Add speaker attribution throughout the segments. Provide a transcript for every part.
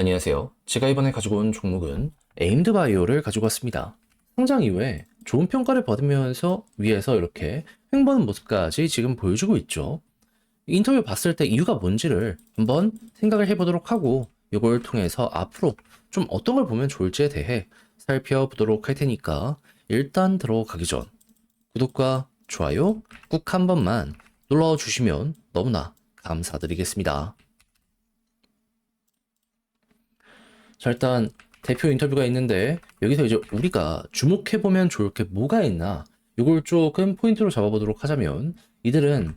Speaker 1: 안녕하세요. 제가 이번에 가지고 온 종목은 에임드 바이오를 가지고 왔습니다. 성장 이후에 좋은 평가를 받으면서 위에서 이렇게 횡보하는 모습까지 지금 보여주고 있죠. 인터뷰 봤을 때 이유가 뭔지를 한번 생각을 해보도록 하고 이걸 통해서 앞으로 좀 어떤 걸 보면 좋을지에 대해 살펴보도록 할 테니까 일단 들어가기 전 구독과 좋아요 꾹 한 번만 눌러주시면 너무나 감사드리겠습니다. 자, 일단 대표 인터뷰가 있는데 여기서 이제 우리가 주목해 보면 좋을 게 뭐가 있나 이걸 조금 포인트로 잡아보도록 하자면 이들은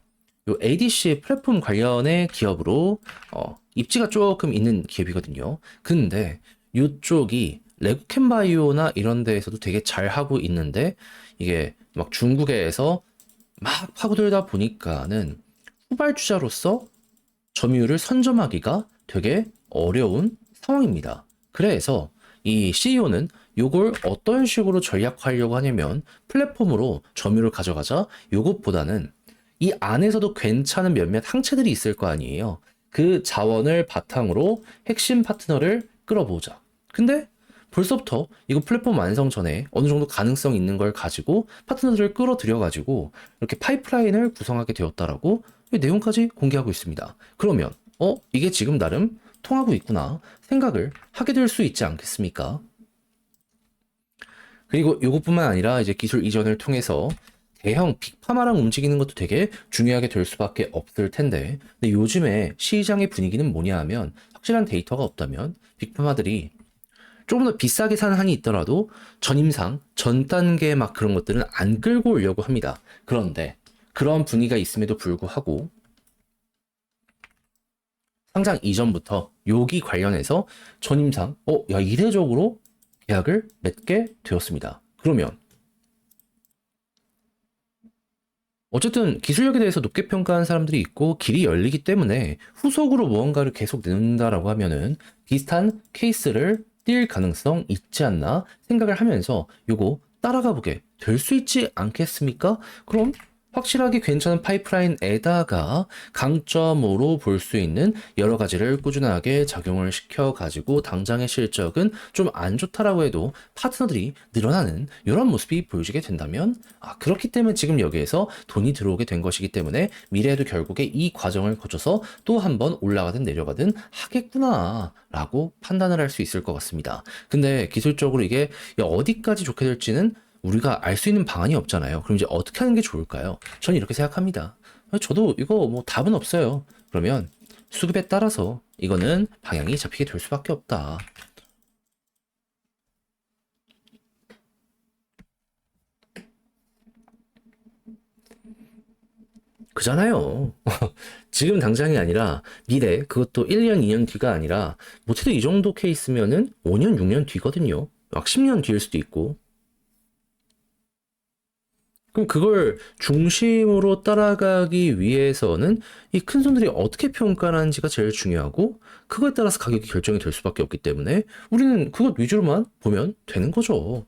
Speaker 1: 요 ADC 플랫폼 관련의 기업으로 어, 입지가 조금 있는 기업이거든요. 근데 이쪽이 레고캔바이오나 이런 데에서도 되게 잘 하고 있는데 이게 막 중국에서 막 파고들다 보니까는 후발주자로서 점유율을 선점하기가 되게 어려운 상황입니다. 그래서 이 CEO는 요걸 어떤 식으로 전략화하려고 하냐면 플랫폼으로 점유를 가져가자 요것보다는 이 안에서도 괜찮은 몇몇 항체들이 있을 거 아니에요. 그 자원을 바탕으로 핵심 파트너를 끌어보자. 근데 벌써부터 이거 플랫폼 완성 전에 어느 정도 가능성 있는 걸 가지고 파트너들을 끌어들여 가지고 이렇게 파이프라인을 구성하게 되었다라고 이 내용까지 공개하고 있습니다. 그러면 어 이게 지금 나름 통하고 있구나 생각을 하게 될 수 있지 않겠습니까? 그리고 이것뿐만 아니라 이제 기술 이전을 통해서 대형 빅파마랑 움직이는 것도 되게 중요하게 될 수밖에 없을 텐데 근데 요즘에 시장의 분위기는 뭐냐 하면 확실한 데이터가 없다면 빅파마들이 조금 더 비싸게 사는 한이 있더라도 전임상 전 단계 막 그런 것들은 안 끌고 오려고 합니다. 그런데 그런 분위기가 있음에도 불구하고 상장 이전부터 여기 관련해서 전임상 어, 야 이례적으로 계약을 맺게 되었습니다. 그러면 어쨌든 기술력에 대해서 높게 평가하는 사람들이 있고 길이 열리기 때문에 후속으로 무언가를 계속 내놓는다라고 하면은 비슷한 케이스를 띌 가능성 있지 않나 생각을 하면서 요거 따라가 보게 될 수 있지 않겠습니까? 그럼 확실하게 괜찮은 파이프라인에다가 강점으로 볼 수 있는 여러 가지를 꾸준하게 작용을 시켜 가지고 당장의 실적은 좀 안 좋다라고 해도 파트너들이 늘어나는 이런 모습이 보여지게 된다면 아 그렇기 때문에 지금 여기에서 돈이 들어오게 된 것이기 때문에 미래에도 결국에 이 과정을 거쳐서 또 한번 올라가든 내려가든 하겠구나라고 판단을 할 수 있을 것 같습니다. 근데 기술적으로 이게 어디까지 좋게 될지는 우리가 알 수 있는 방안이 없잖아요. 그럼 이제 어떻게 하는 게 좋을까요? 저는 이렇게 생각합니다. 저도 이거 뭐 답은 없어요. 그러면 수급에 따라서 이거는 방향이 잡히게 될 수밖에 없다. 그잖아요. 지금 당장이 아니라 미래, 그것도 1년, 2년 뒤가 아니라 못해도 이 정도 케이스면은 5년, 6년 뒤거든요. 막 10년 뒤일 수도 있고. 그럼 그걸 중심으로 따라가기 위해서는 이 큰 손들이 어떻게 평가하는지가 제일 중요하고 그거에 따라서 가격이 결정이 될 수밖에 없기 때문에 우리는 그것 위주로만 보면 되는 거죠.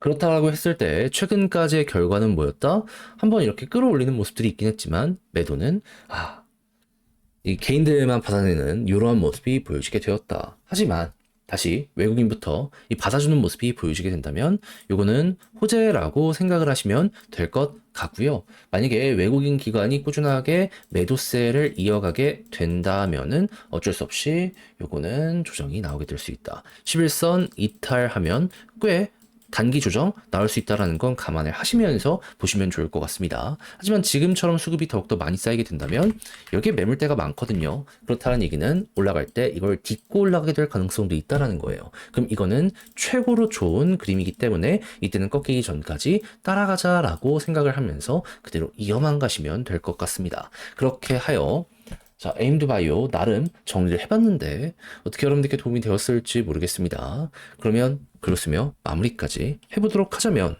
Speaker 1: 그렇다고 했을 때 최근까지의 결과는 뭐였다? 한번 이렇게 끌어올리는 모습들이 있긴 했지만 매도는 아, 이 개인들만 받아내는 이러한 모습이 보여지게 되었다. 하지만 다시 외국인부터 이 받아주는 모습이 보여지게 된다면 이거는 호재라고 생각을 하시면 될 것 같고요. 만약에 외국인 기관이 꾸준하게 매도세를 이어가게 된다면은 어쩔 수 없이 요거는 조정이 나오게 될 수 있다. 11선 이탈하면 꽤 단기 조정 나올 수 있다는 건 감안을 하시면서 보시면 좋을 것 같습니다. 하지만 지금처럼 수급이 더욱더 많이 쌓이게 된다면 여기에 매물대가 많거든요. 그렇다는 얘기는 올라갈 때 이걸 딛고 올라가게 될 가능성도 있다라는 거예요. 그럼 이거는 최고로 좋은 그림이기 때문에 이때는 꺾이기 전까지 따라가자라고 생각을 하면서 그대로 이어만 가시면 될 것 같습니다. 그렇게 하여 자, 에임드 바이오 나름 정리를 해봤는데 어떻게 여러분들께 도움이 되었을지 모르겠습니다. 그러면 글로 쓰며 마무리까지 해보도록 하자면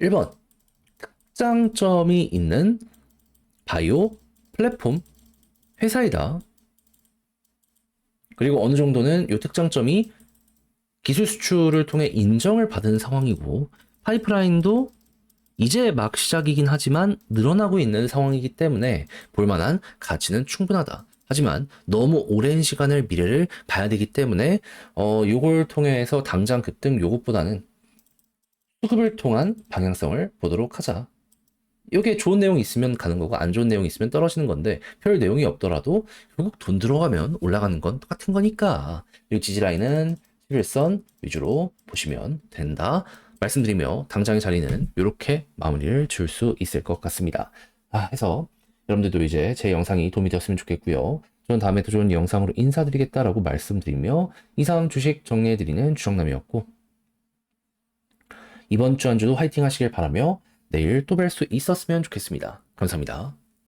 Speaker 1: 1번 특장점이 있는 바이오 플랫폼 회사이다. 그리고 어느 정도는 이 특장점이 기술 수출을 통해 인정을 받은 상황이고 파이프라인도 이제 막 시작이긴 하지만 늘어나고 있는 상황이기 때문에 볼만한 가치는 충분하다. 하지만 너무 오랜 시간을 미래를 봐야 되기 때문에 어 요걸 통해서 당장 급등 요것보다는 수급을 통한 방향성을 보도록 하자. 이게 좋은 내용이 있으면 가는 거고 안 좋은 내용이 있으면 떨어지는 건데 별 내용이 없더라도 결국 돈 들어가면 올라가는 건 똑같은 거니까 이 지지 라인은 11선 위주로 보시면 된다 말씀드리며 당장의 자리는 이렇게 마무리를 줄 수 있을 것 같습니다. 아, 해서 여러분들도 이제 제 영상이 도움이 되었으면 좋겠고요. 저는 다음에 더 좋은 영상으로 인사드리겠다라고 말씀드리며 이상 주식 정리해드리는 주정남이었고 이번 주 한 주도 화이팅 하시길 바라며 내일 또 뵐 수 있었으면 좋겠습니다. 감사합니다.